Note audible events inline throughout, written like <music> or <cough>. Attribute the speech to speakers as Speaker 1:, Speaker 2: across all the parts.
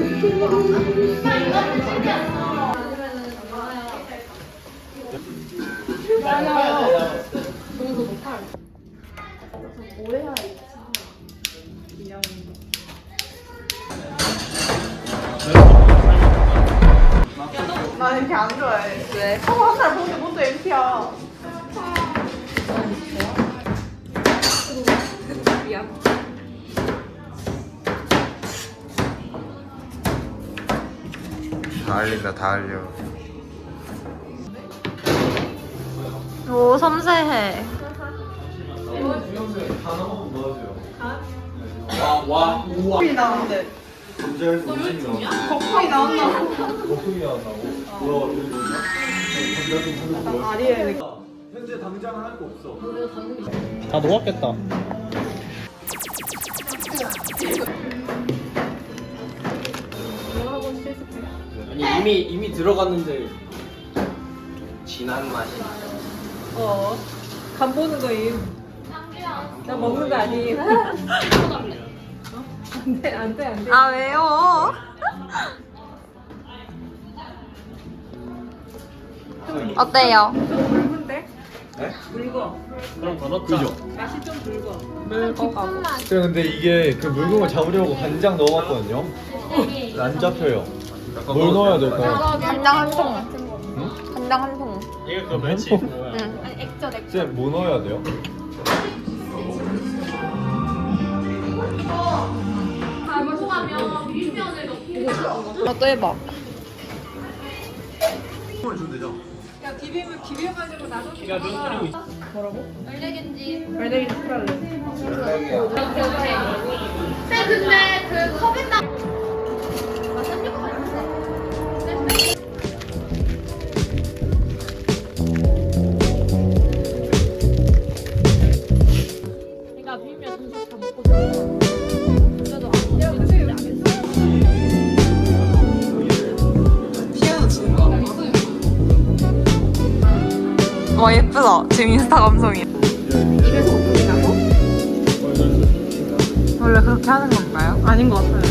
Speaker 1: 아,
Speaker 2: 나 이렇게 안 좋아해. 왜? 서울 한달 보는데 뭔데 이렇게야. 미안.
Speaker 3: 다 알린다 다 알려
Speaker 4: 오 섬세해.
Speaker 2: 거품이 나오는데. 거품이 나온다고. 약간 아리엘 느낌.
Speaker 5: 현재 당장 할거 없어.
Speaker 6: 다 녹았겠다.
Speaker 5: 아니 이미 이미 들어갔는데 진한 맛이.
Speaker 2: 어. 간 보는 거임. 나 먹는 거 아님. <laughs> 안 돼, 안 돼, 안 돼.
Speaker 4: 아 왜요? 어때요?
Speaker 2: 붉은데?
Speaker 5: 네?
Speaker 2: 묽어.
Speaker 5: 그럼 더 넣자. 그죠?
Speaker 2: 맛이 좀 붉어.
Speaker 4: 깊은 맛.
Speaker 6: 제가 근데 이게 그 물건을 잡으려고 간장 넣어봤거든요. 안 잡혀요. 뭘 넣어야 될까요?
Speaker 4: 간장 한 통. 간장 한 통.
Speaker 5: 이게 그 멸치. 뭐야?
Speaker 4: 응. 아니 액젓 액젓.
Speaker 6: 쌤, 뭐 넣어야 돼요?
Speaker 4: 너도 해봐.
Speaker 2: 야, 비빔을 비벼가
Speaker 4: 와 예쁘다. 지금 인스타 감성이.
Speaker 2: 입에서 거품이 나고?
Speaker 4: 원래 그렇게 하는 건가요?
Speaker 2: 아닌 것 같아요.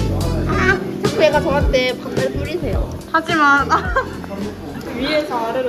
Speaker 1: 자꾸 얘가 저한테 박을 뿌리세요.
Speaker 4: 하지만
Speaker 2: 위에서 아래로